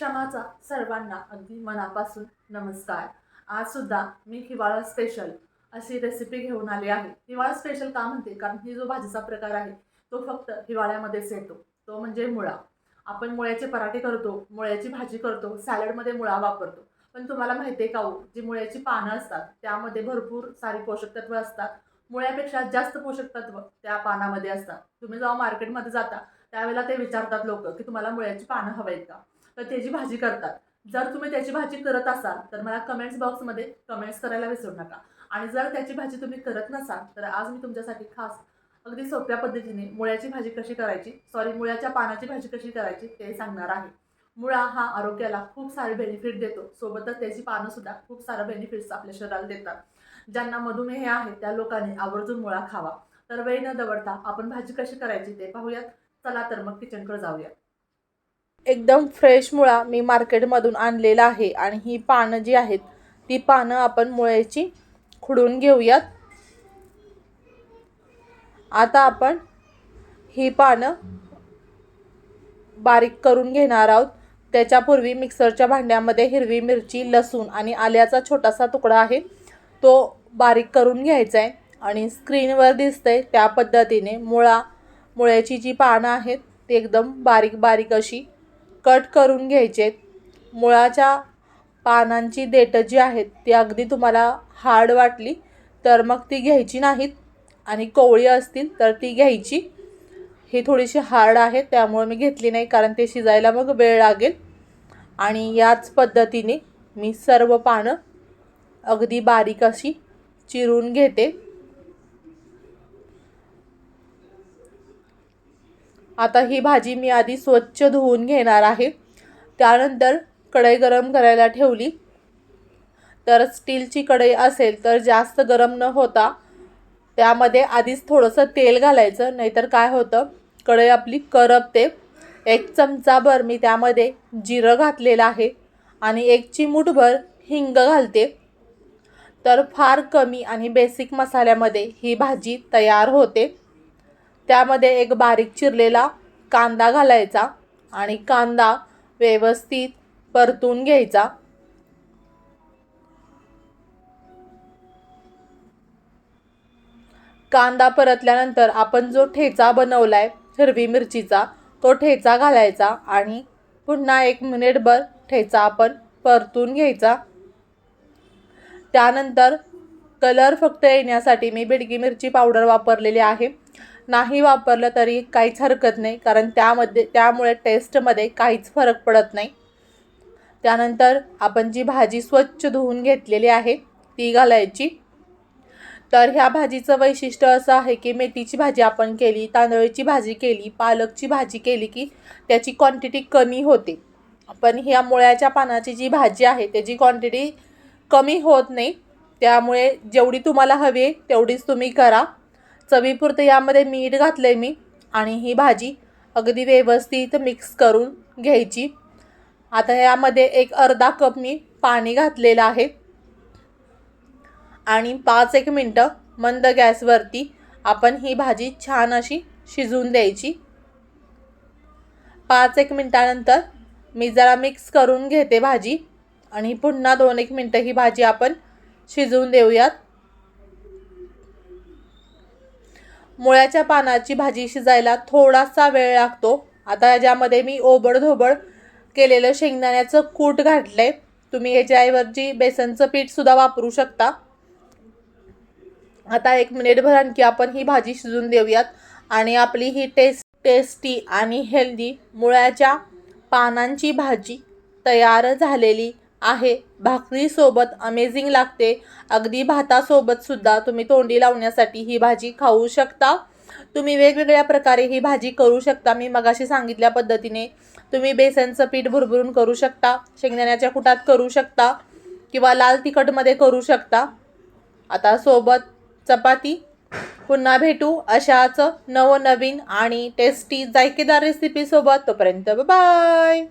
क्षमाचा सर्वांना अगदी मनापासून नमस्कार. आज सुद्धा मी हिवाळा स्पेशल अशी रेसिपी घेऊन आली आहे. हिवाळा स्पेशल का म्हणते? कारण ही जो भाजीचा प्रकार आहे तो फक्त हिवाळ्यामध्येच येतो. तो म्हणजे मुळा. आपण मुळ्याचे पराठे करतो मुळ्याची भाजी करतो सॅलडमध्ये मुळा वापरतो. पण तुम्हाला माहिती आहे का हो जी मुळ्याची पानं असतात त्यामध्ये भरपूर सारी पोषक तत्व असतात. मुळ्यापेक्षा जास्त पोषक तत्व त्या पानामध्ये असतात. तुम्ही जेव्हा मार्केटमध्ये जाता त्यावेळेला ते विचारतात लोक की तुम्हाला मुळ्याची पानं हवी आहेत का? तर त्याची भाजी करतात. जर तुम्ही त्याची भाजी करत असाल तर मला कमेंट्स बॉक्समध्ये कमेंट्स करायला विसरू नका. आणि जर त्याची भाजी तुम्ही करत नसाल तर आज मी तुमच्यासाठी खास अगदी सोप्या पद्धतीने मुळ्याची भाजी कशी करायची सॉरी मुळ्याच्या पानाची भाजी कशी करायची ते सांगणार आहे. मुळा हा आरोग्याला खूप सारे बेनिफिट देतो. सोबतच त्याची पानंसुद्धा खूप सारा बेनिफिट्स आपल्या शरीराला देतात. ज्यांना मधुमेह आहे त्या लोकांनी आवर्जून मुळा खावा. तर वेळ न दवडता आपण भाजी कशी करायची ते पाहूयात. चला तर मग किचनकडे जाऊया एकदम फ्रेश मुळा मी मार्केटमधून आणलेला आहे. आणि ही पानं जी आहेत ती पानं आपण मुळ्याची खुडून घेऊयात. आता आपण ही पानं बारीक करून घेणार आहोत. त्याच्यापूर्वी मिक्सरच्या भांड्यामध्ये हिरवी मिरची लसूण आणि आल्याचा छोटासा तुकडा आहे. तो बारीक करून घ्यायचा आहे आणि स्क्रीनवर दिसतंय त्या पद्धतीने मुळा मुळ्याची जी पानं आहेत ती एकदम बारीक बारीक अशी कट करून घ्यायचे. आहेत मुळाच्या पानांची देठं जी आहेत ती अगदी तुम्हाला हार्ड वाटली तर मग ती घ्यायची नाहीत आणि कोवळी असतील तर ती घ्यायची. ही थोडीशी हार्ड आहे त्यामुळे मी घेतली नाही कारण ते शिजायला मग वेळ लागेल. आणि याच पद्धतीने मी सर्व पानं अगदी बारीक अशी चिरून घेते. आता ही भाजी मी आधी स्वच्छ धुवून घेणार आहे. त्यानंतर कढई गरम करायला ठेवली. तर स्टीलची कढई असेल तर जास्त गरम न होता त्यामध्ये आधीच थोडंसं तेल घालायचं नाहीतर काय होतं? कढई आपली करपते. एक चमचाभर मी त्यामध्ये जिरं घातलेलं आहे आणि एक चिमूटभर हिंग घालते. तर फार कमी आणि बेसिक मसाल्यामध्ये ही भाजी तयार होते. त्यामध्ये एक बारीक चिरलेला कांदा घालायचा आणि कांदा व्यवस्थित परतून घ्यायचा. कांदा परतल्यानंतर आपण जो ठेचा बनवलाय हिरवी मिरचीचा तो ठेचा घालायचा आणि पुन्हा एक मिनिटभर ठेचा आपण परतून घ्यायचा. त्यानंतर कलर फक्त येण्यासाठी मी बेडगी मिरची पावडर वापरलेली आहे. नाही वापरलं तरी काहीच हरकत नाही कारण त्यामध्ये त्यामुळे टेस्टमध्ये काहीच फरक पडत नाही. त्यानंतर आपण जी भाजी स्वच्छ धुवून घेतलेली आहे ती घालायची. तर ह्या भाजीचं वैशिष्ट्य असं आहे की मेथीची भाजी आपण केली तांदळाची भाजी केली पालकची भाजी केली की त्याची क्वांटिटी कमी होते. पण ह्या मुळ्याच्या पानाची जी भाजी आहे त्याची क्वांटिटी कमी होत नाही. त्यामुळे जेवढी तुम्हाला हवी आहे तेवढीच तुम्ही करा. चवीपुरतं यामध्ये मीठ घातलं आहे मी आणि ही भाजी अगदी व्यवस्थित मिक्स करून घ्यायची. आता यामध्ये एक अर्धा कप मी पाणी घातलेलं आहे. आणि पाच एक मिनटं मंद गॅसवरती आपण ही भाजी छान अशी शिजवून द्यायची. पाच एक मिनटानंतर मी जरा मिक्स करून घेते भाजी आणि पुन्हा दोन एक मिनटं ही भाजी आपण शिजवून देऊयात. मुळ्याच्या पानाची भाजी शिजायला थोडासा वेळ लागतो. आता याच्यामध्ये मी ओबडधोबड केलेलं शेंगदाण्याचं कूट घातलं आहे तुम्ही ह्याच्याऐवजी बेसनचं पीठसुद्धा वापरू शकता. आता एक मिनिटभर आणखी आपण ही भाजी शिजून देऊयात. आणि आपली ही टेस्ट टेस्टी आणि हेल्दी मुळ्याच्या पानांची भाजी तयार झालेली आहे. भाकरीसोबत अमेझिंग लागते. अगदी भातासोबतसुद्धा तुम्ही तोंडी लावण्यासाठी ही भाजी खाऊ शकता. तुम्ही वेगवेगळ्या प्रकारे ही भाजी करू शकता. मी मगाशी सांगितल्या पद्धतीने तुम्ही बेसनचं पीठ भुरभुरून करू शकता. शेंगदाण्याच्या कुटात करू शकता किंवा लाल तिखटमध्ये करू शकता. आता सोबत चपाती. पुन्हा भेटू अशाच नवनवीन आणि टेस्टी जायकेदार रेसिपीसोबत तोपर्यंत बाय